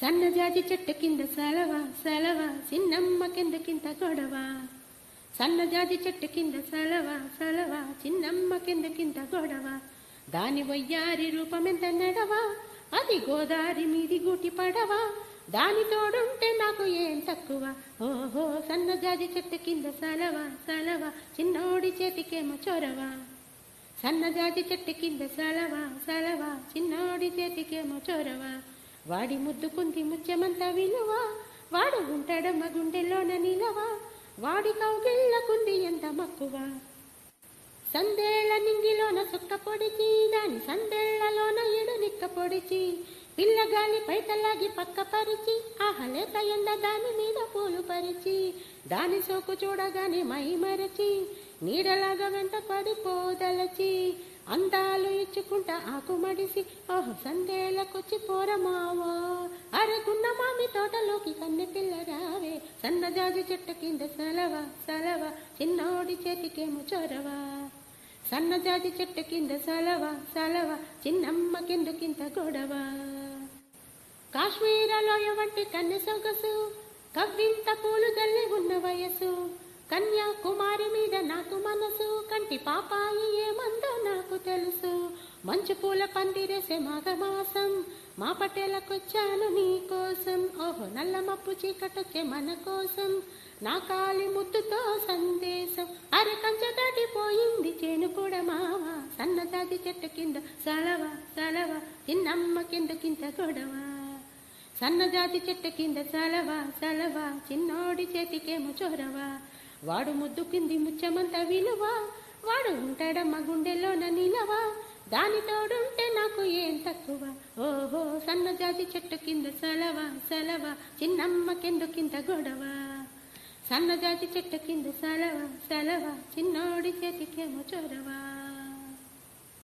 సన్నజాజి చెట్టు కింద సెలవ సెలవ చిన్నమ్మ కింద కింద గొడవ. సన్నజాజి చెట్టు కింద సెలవ సెలవ చిన్నమ్మ కింద కింద గొడవ. దాని వయ్యారి రూపమెంత నడవ? అది గోదారి మీది గూటి పడవ? దాని తోడుంటే నాకు ఏం తక్కువ? ఓహో సన్నజాజి చెట్టు కింద సెలవ సెలవ చిన్నోడి చేతికేమో చొరవ. సన్నజాజి చెట్టు కింద సెలవ సెలవ చిన్నోడి చేతికేమో చొరవ. వాడి ముద్దుకుంది ముత్యమంత విలువ. వాడు ఉంటాడమ్మ గుండెలోన నిలవ. వాడి కౌగిళ్ళకుంది ఎంత మక్కువ. సందేళ్ళ నింగిలోన సుక్క పొడిచి దాని సందేళ్ళలోన ఎడు నిక్క పొడిచి. పిల్లగాలి పైటలాగి పక్క పరిచి ఆహలేత ఎండ దాని మీద పూలు పరిచి. దాని సోకు చూడగానే మై మరచి నీడలాగా వెంట పడిపోదలచి. అందాలు ఇచ్చుకుంటా ఆకు మడిసి ఓహో సందేలకొచ్చి పోరమావో. అరగున్న మామి తోటలోకి కన్నె పిల్ల రావే సన్నజాజి చెట్టు కింద సలవా సలవా చిన్నోడి చేతికేమో చొరవ. సన్నజాజి చెట్టు కింద సలవా సలవా చిన్నమ్మ కిందకింత గొడవ. కాశ్మీరలోయ వంటి కన్నె సొగసు కవ్వింత పూలు జల్లి ఉన్న వయసు. కన్యాకుమారి మీద నాకు మనసు కంటి పాపాయి ఏమందో నాకు తెలుసు. మంచు పూల పందిరేసే మాఘమాసం మా పటేలకొచ్చాను నీ కోసం ఓహో నల్ల మప్పు చీకటొచ్చే మన కోసం నా కాలి ముద్దుతో సందేశం అరే కంచె దాటిపోయింది చేను కూడా మావ. సన్నజాతి చెట్టు కింద సలవ సలవ చిన్నమ్మ కింద కింద గొడవ. సన్నజాతి చెట్టు కింద సలవ సలవ చిన్నోడి చేతికేమో చొరవ. వాడు ముద్దు కింది ముచ్చమంత విలువ. వాడు ఉంటాడమ్మ గుండెలోన నిలవ. దాని తోడుంటే నాకు ఏం తక్కువ? ఓహో సన్నజాతి చెట్టు కింద సలవ సలవ. చిన్నమ్మ కింద కింద గొడవ సన్నజాతి చెట్టు కింద సలవ సలవ. చిన్నోడి చేతికేమో చొరవా?